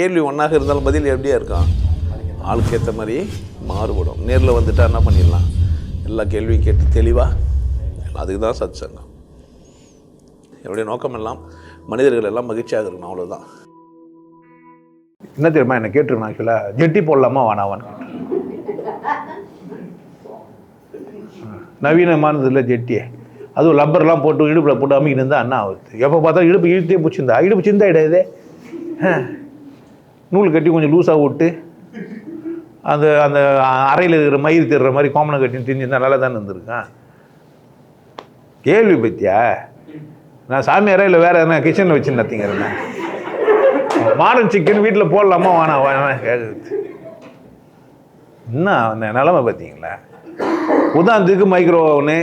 கேள்வி ஒன்றாக இருந்தாலும் பதில் எப்படியா இருக்கும்? ஆளுக்கு ஏற்ற மாதிரி மாறுபடும். நேரில் வந்துட்டா என்ன பண்ணிடலாம்? எல்லா கேள்வியும் கேட்டு தெளிவாக அதுக்கு தான் சத் சங்கம் என்னுடைய நோக்கம் எல்லாம் மனிதர்கள் எல்லாம் மகிழ்ச்சியாக இருக்கணும் அவ்வளோதான் என்ன தெரியுமா என்னை கேட்டுருக்கணும் ஆக்சுவலாக ஜெட்டி போடலாமா வேணாவான்னு நவீனமானது இல்லை ஜெட்டியே. அதுவும் லப்பர்லாம் போட்டு இடுப்பில் போட்டு அமைக்கிட்டு இருந்தால் அண்ணா ஆகுது எப்போ பார்த்தா இடுப்பு இழுத்தே பிடிச்சிருந்தா இடுப்பு சிந்தா இடையதே நூல் கட்டி கொஞ்சம் லூஸாக விட்டு அந்த அந்த அறையில் இருக்கிற மயிர் திருற மாதிரி கோமனை கட்டி திரிஞ்சிருந்தா நல்லா தானே இருந்திருக்கான் கேள்வி பத்தியா? நான் சாமி அறையில் வேறு எதனா கிச்சனில் வச்சு நத்திங்கிறேன் மாடன் சிக்கன் வீட்டில் போடலாமா? வேணாம் வேணாம் என்ன அந்த நிலமை பார்த்தீங்களா? உதாரணத்துக்கு மைக்ரோ ஓவனு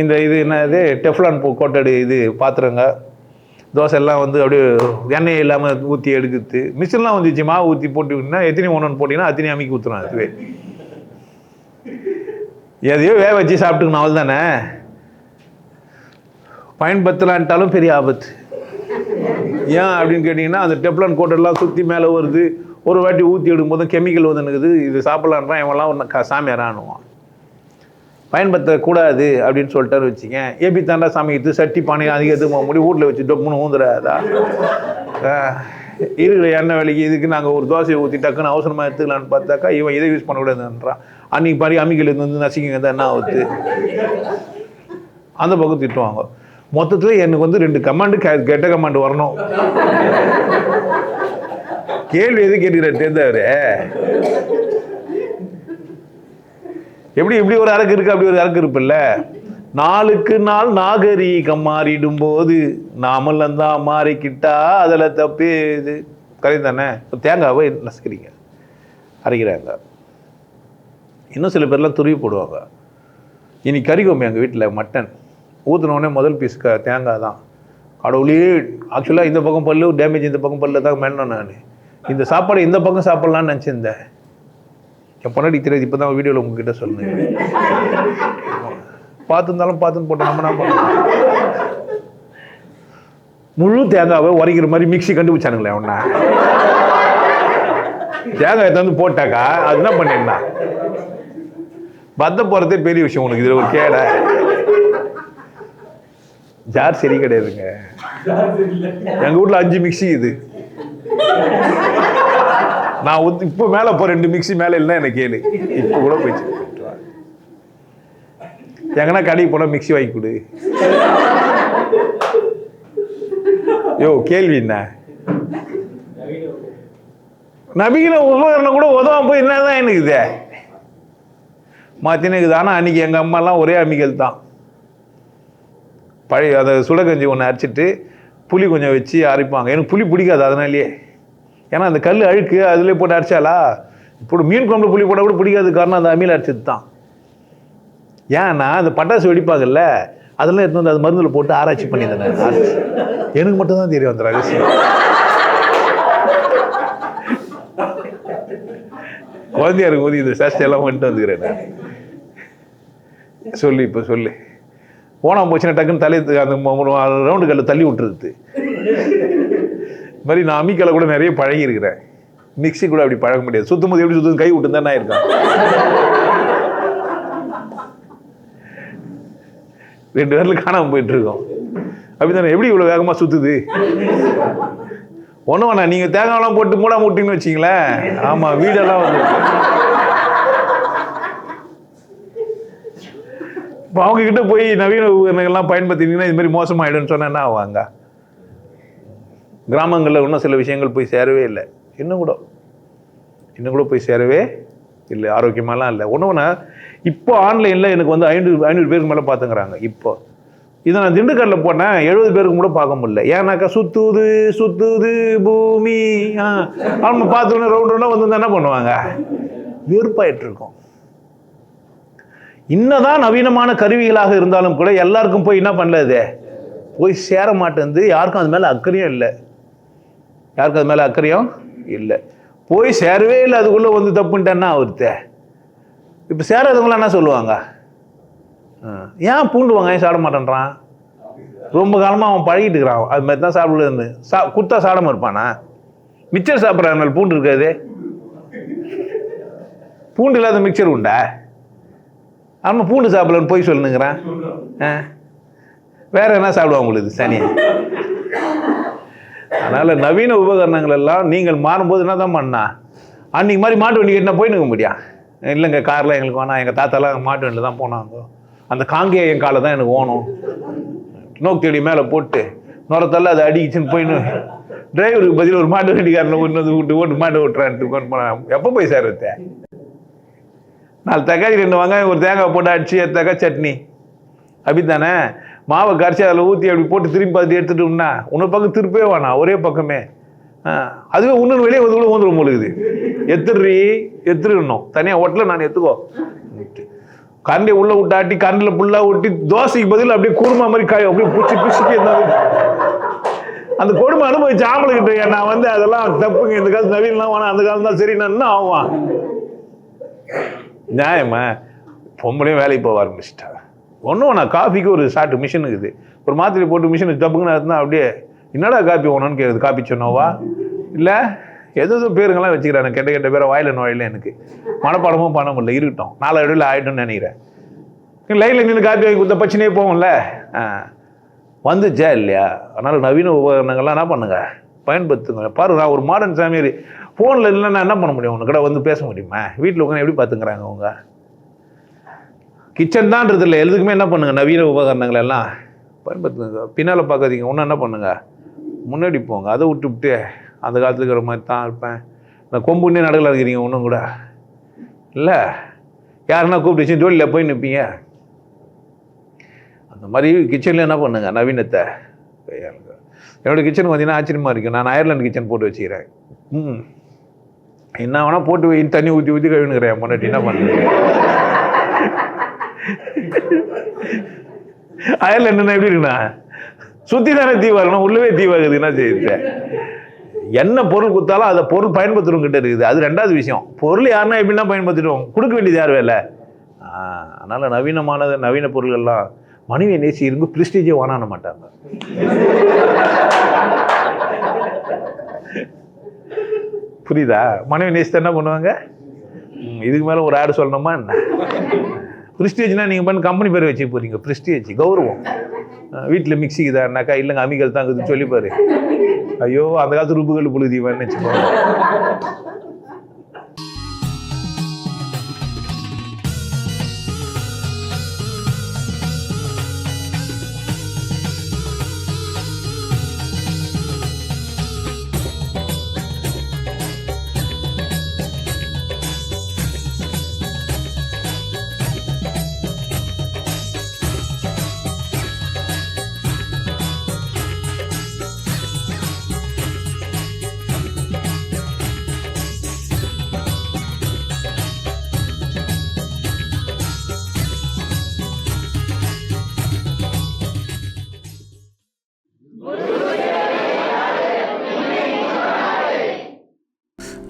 இந்த இது என்ன இது டெஃப்லான் கோட்டடு இது பாத்திரங்க. தோசைலாம் வந்து அப்படியே எண்ணெய் இல்லாமல் ஊற்றி எடுக்குது மிஷின்லாம் வந்துச்சு மாவு ஊற்றி போட்டுக்கிட்டா எத்தனை ஒன்று போட்டிங்கன்னா அத்தனை அமைக்கி ஊற்றுறான் அதுவே. எதையோ வேக வச்சு சாப்பிட்டுக்கணும் அவள் தானே. பயன்படுத்தலான்ட்டாலும் பெரிய ஆபத்து. ஏன் அப்படின்னு கேட்டிங்கன்னா அந்த டெப்லான் கோட்டெல்லாம் சுற்றி மேலே வருது. ஒரு வாட்டி ஊற்றி எடுக்கும்போது கெமிக்கல் வந்து இருக்குது இது சாப்பிட்லான்றான் இவன்லாம் ஒன்று க சாமியாரானுவான் பயன்படுத்தக்கூடாது அப்படின்னு சொல்லிட்டாரு வச்சுங்க ஏபி தாண்டா சமைக்கிறது சட்டி பானை அதிக எது போக முடியும் வீட்டில் வச்சு டொப்புன்னு ஊந்துடாதா இருக்கிற எண்ணெய் விலைக்கு இதுக்கு நாங்கள் ஒரு தோசையை ஊற்றி டக்குன்னு அவசரமாக எடுத்துக்கலான்னு பார்த்தாக்கா இவன் இதை யூஸ் பண்ணக்கூடாதுன்றான். அன்றைக்கி பாரி அம்மிகள் வந்து நசிக்கிங்க தான் என்ன ஆகுது அந்த பக்கம் திட்டுவாங்க. மொத்தத்தில் எனக்கு வந்து ரெண்டு கமாண்டு கெட்ட கமாண்டு வரணும். கேள்வி எது கேட்கிறேன் தேர்ந்தவர் எப்படி இப்படி ஒரு அரக்கு இருக்கு அப்படி ஒரு அரக்கு இருப்பில்ல? நாளுக்கு நாள் நாகரீகம் மாறிடும் போது நாமெல்லாம் தான் மாறிக்கிட்டா அதில் தப்பு இது. கரை தானே? இப்போ தேங்காவை நசுக்கிறீங்க. அரைக்கிறாங்க. இன்னும் சில பேர்லாம் துருவி போடுவாங்க. இனி கறிக்கோம்பு எங்கள் வீட்டில் மட்டன். ஊத்துன முதல் பீஸ் க தேங்காய் தான். கடவுளே ஆக்சுவலாக இந்த பக்கம் பல்லு டேமேஜ் இந்த பக்கம் பல்லு தான் மேலும் நான். இந்த சாப்பாடு இந்த பக்கம் சாப்பிட்லான்னு நினச்சிருந்தேன். என் பொன்னாடி தெரியாது இப்போ தான் வீடியோவில் உங்ககிட்ட சொன்னேன். பார்த்துருந்தாலும் பார்த்துன்னு போட்டோம் நம்ம பண்ணலாம் முழு தேங்காவை உரைக்கிற மாதிரி மிக்ஸி கண்டுபிடிச்சானுங்களே அவனா. தேங்காய் வந்து போட்டாக்கா அது என்ன பண்ணிருந்தான் பத்த போகிறதே பெரிய விஷயம் உனக்கு இதில் ஒரு கேடை. ஜார் சரி கிடையாதுங்க. எங்க வீட்ல அஞ்சு மிக்ஸி இது. நான் ஒத்து- இப்போ மேலே போ ரெண்டு மிக்ஸி மேலே இல்லைன்னா எனக்கு கேளு. இப்போ கூட போயிடுச்சு எங்கன்னா கடைக்கு போனால் மிக்ஸி வாங்கி கொடு. யோ கேள்வி என்ன? நவீன உபகரணம் கூட உதவாம போய் என்னதான் எனக்கு இது? மாத்தினுக்குது ஆனால் அன்னைக்கு எங்கள் அம்மாலாம் ஒரே அம்மிகள் தான். பழைய அதை சுடகஞ்சி ஒன்று அரைச்சிட்டு புளி கொஞ்சம் வச்சு அரைப்பாங்க. எனக்கு புளி பிடிக்காது அதனாலேயே. ஏன்னா அந்த கல் அழுக்கு அதிலே போட்டு அரைச்சாலா இப்போ மீன் குழம்புல புளி போட்டால் கூட பிடிக்காது. காரணம் அந்த அமீல் அரைச்சது தான். ஏன்னா அந்த பட்டாசு வெடிப்பாங்கல்ல அதெல்லாம் எடுத்து வந்து அது மருந்தில் போட்டு ஆராய்ச்சி பண்ணியிருந்தேன் ஆராய்ச்சி. எனக்கு மட்டும்தான் தெரியும் அந்த ரகசியம். குழந்தையா இருக்கும்போது இந்த சேஷ்டையெல்லாம் வந்துட்டு வந்துக்கிறேன் நான். சொல்லு இப்போ சொல்லு. ஓனம் போச்சுன்னா டக்குன்னு தலை அந்த ரவுண்டு கல்லை தள்ளி விட்டுருது. இது மாதிரி நான் அம்மிக்கலை கூட நிறைய பழகி இருக்கிறேன் மிக்ஸி கூட அப்படி பழக முடியாது. சுத்தும் போது எப்படி சுத்தும் கை விட்டு தானே இருக்கான். ரெண்டு பேரில் காணாமல் போயிட்டுருக்கோம். அப்படி தானே எப்படி இவ்வளோ வேகமாக சுற்றுது ஒன்றும் வேணாம். நீங்கள் தேங்காயெல்லாம் போட்டு மூடாம விட்டீங்கன்னு வச்சிங்களேன் ஆமாம் வீடெல்லாம் வந்து. இப்போ அவங்கக்கிட்ட போய் நவீன உபகரணங்கள்லாம் பயன்படுத்தினீங்கன்னா இது மாதிரி மோசமாகிடும்னு சொன்னால் என்ன ஆவாங்க? கிராமங்களில் இன்னும் சில விஷயங்கள் போய் சேரவே இல்லை. இன்னும் கூட. இன்னும் கூட போய் சேரவே இல்லை. ஆரோக்கியமாலாம் இல்லை. ஒன்று ஒன்று இப்போ ஆன்லைனில் எனக்கு வந்து ஐநூறு ஐநூறு பேருக்கு மேலே பார்த்துங்கிறாங்க. இப்போ. இதை நான் திண்டுக்கல்லில் போனேன் எழுபது பேருக்கு கூட பார்க்க முடியல. ஏன்னாக்கா சுத்துது சுத்துது பூமி. ஆ. அவங்க பார்த்தோன்னே ரவுண்ட் ரவுண்டாக வந்து என்ன பண்ணுவாங்க? வெறுப்பாயிட்டு இருக்கோம் இன்னதான் நவீனமான கருவிகளாக இருந்தாலும் கூட எல்லாருக்கும் போய் என்ன பண்ணல போய் சேர மாட்டேங்குது. யாருக்கும் அது மேலே அக்கறையும் இல்லை. யாருக்கும் அது மேலே அக்கறையும்? இல்லை. போய் சேரவே இல்லை அதுக்குள்ளே வந்து தப்புன்ட்டேன்னா அவர்த்த இப்போ சேராதவங்களாம் என்ன சொல்லுவாங்க? ஏன் பூண்டுவாங்க? ஏன் சாப்பிட மாட்டேன்றான்? ரொம்ப காலமாக அவன் பழகிட்டு இருக்கிறான். அது மாதிரி தான் சாப்பிடுன்னு சா கொடுத்தா சாப்பிடாம இருப்பானா? மிச்சர் சாப்பிட்றாங்க பூண்டு இருக்காது. பூண்டு இல்லாத மிக்சர் உண்டா? ஆமாம் பூண்டு சாப்பிடலன்னு போய் சொல்லுங்கிறான். ஆ. வேற என்ன சாப்பிடுவான் உங்களுக்கு சனி? அதனால் நவீன உபகரணங்கள் எல்லாம் நீங்கள் மாறும்போது என்ன தான் பண்ணா? அன்றைக்கு மாதிரி மாட்டு வண்டி கட்டினா போயினுக்க முடியும் முடியா? இல்லைங்க காரில் எங்களுக்கு வேணாம். எங்கள் தாத்தாலாம் மாட்டு வண்டியில் தான் போனாங்க. அந்த காங்கேயம் காலை தான் எனக்கு ஓணும். நோக்கு தேடி மேலே போட்டு நுரத்தெல்லாம் அதை அடிச்சுன்னு போயின்னு டிரைவருக்கு பதில் ஒரு மாட்டு வண்டிக்காரனை ஒன்று வந்து விட்டு ஓட்டு மாட்டு ஓட்டுறான்ட்டு கொண்டு போனேன் எப்போ போய் சேர்றத நாலு தக்காளி ரெண்டு வாங்க ஒரு தேங்காய் போட்டு அடிச்சு தக்காய் சட்னி? அப்படித்தானே? மாவை கரைச்சி அதில் ஊற்றி அப்படி போட்டு திரும்பி பார்த்து எடுத்துட்டோம்னா இன்னொரு பக்கம் திருப்பவே வேணாம் ஒரே பக்கமே. அதுவே இன்னொன்று வெளியே வந்து கூட ஊந்துடும் முழுகுது எத்துடுறி எத்துருணும் தனியாக ஒட்டல நான் எத்துக்கோ. கரண்டி உள்ள விட்டாட்டி கரண்டில் ஃபுல்லாக ஒட்டி தோசைக்கு பதில் அப்படியே குருமா மாதிரி காய் அப்படியே பிடிச்சி பிசுக்கி இருந்தாங்க. அந்த கொடுமை அனுபவிச்சு ஆம்பளைக்கிட்ட நான் வந்து அதெல்லாம் தப்புங்க. இந்த காலத்து நவீனலாம் வேணாம் அந்த காலம் தான் சரி நான் என்ன ஆவான் நியாயமா? பொம்பளையும் வேலைக்கு போக ஆரம்பிச்சிட்டா. ஒன்றும் நான் காஃபிக்கு ஒரு ஷார்ட் மிஷின் இருக்குது. ஒரு மாத்திரை போட்டு மிஷின் தப்புங்கன்னு இருந்தால் அப்படியே என்னடா காப்பி ஒன்றுன்னு கேட்குது காப்பி சொன்னோவா? இல்லை எது எதோ பேருங்கெல்லாம் வச்சுக்கிறாங்க கெட்ட கெட்ட பேரை வாயில நோயில் எனக்கு. மனப்பாடமும் பண்ண முடியல. இருக்கட்டும். நாலு இடையில ஆயிட்டும்னு நினைக்கிறேன். லைனில் நின்று காப்பி வாங்கி கொடுத்த பிரச்சனையே போகும்ல. ஆ. வந்துச்சா இல்லையா? அதனால் நவீன உபகரணங்கள்லாம் என்ன பண்ணுங்க? பயன்படுத்துங்க. பாரு நான் ஒரு மாடர்ன் சாமியார். ஃபோனில் இல்லைன்னா என்ன பண்ண முடியும்? உங்ககிட்ட வந்து பேச முடியுமா? வீட்டில் உட்காந்து எப்படி பார்த்துக்கிறாங்க அவங்க? கிச்சன் தான்றது இல்லை. எதுக்குமே என்ன பண்ணுங்க? நவீன உபகரணங்கள் எல்லாம் பயன்படுத்துங்க. பின்னால் பார்க்காதீங்க. ஒன்றும் என்ன பண்ணுங்கள் முன்னாடி போங்க. அதை விட்டு விட்டு அந்த காலத்தில் இருக்கிற மாதிரி தான் இருப்பேன். நான் கொம்புன்னே நடக்கல இருக்கிறீங்க ஒன்றும் கூட. இல்லை. யாருன்னா கூப்பிட்டு ஜோலியில் போய் நிற்பீங்க அந்த மாதிரி கிச்சனில் என்ன பண்ணுங்க? நவீனத்தை கையாளுங்க. என்னோட கிச்சன் பார்த்தீங்கன்னா ஆச்சரியமாக இருக்கும் நான் அயர்லாந்து கிச்சன் போட்டு வச்சுக்கிறேன். ம் என்ன வேணால் போட்டு வை. தண்ணி ஊற்றி ஊற்றி கழுவினுக்கிறேன் முன்னாடி என்ன பண்ணுறேன் அயர்லாந்து என்ன எப்படி இருக்குண்ணா சுற்றி தானே தீ உள்ளவே தீவாகுது என்ன செய்யுது? என்ன பொருள் கொடுத்தாலும் அதை பொருள் பயன்படுத்துறவங்க கிட்ட இருக்குது. அது ரெண்டாவது விஷயம். பொருள் யாருன்னா எப்படின்னா பயன்படுத்திடுவோம். கொடுக்க வேண்டியது யார் வேலை? அதனால் அதனால நவீனமானது நவீன பொருள்கள்லாம் மனைவியை நேசி இருந்து பிரிஸ்டேஜே வானான மாட்டாங்க. புரியுதா? மனைவி நேசித்து என்ன பண்ணுவாங்க? இதுக்கு மேலே ஒரு ஆடு சொல்லணுமா என்ன? ப்ரிஸ்டேஜ்னா நீங்கள் பண்ண கம்பெனி பேர் வச்சு போகிறீங்க ப்ரிஸ்டேஜ் கௌரவம். வீட்டில் மிக்சிக்குதான்னாக்கா இல்லைங்க அமிகள் தான் இருக்குதுன்னு சொல்லி பாரு ஐயோ அந்த காலத்து ருப்புகள் புழுதிவான்னு வச்சுக்கோங்க.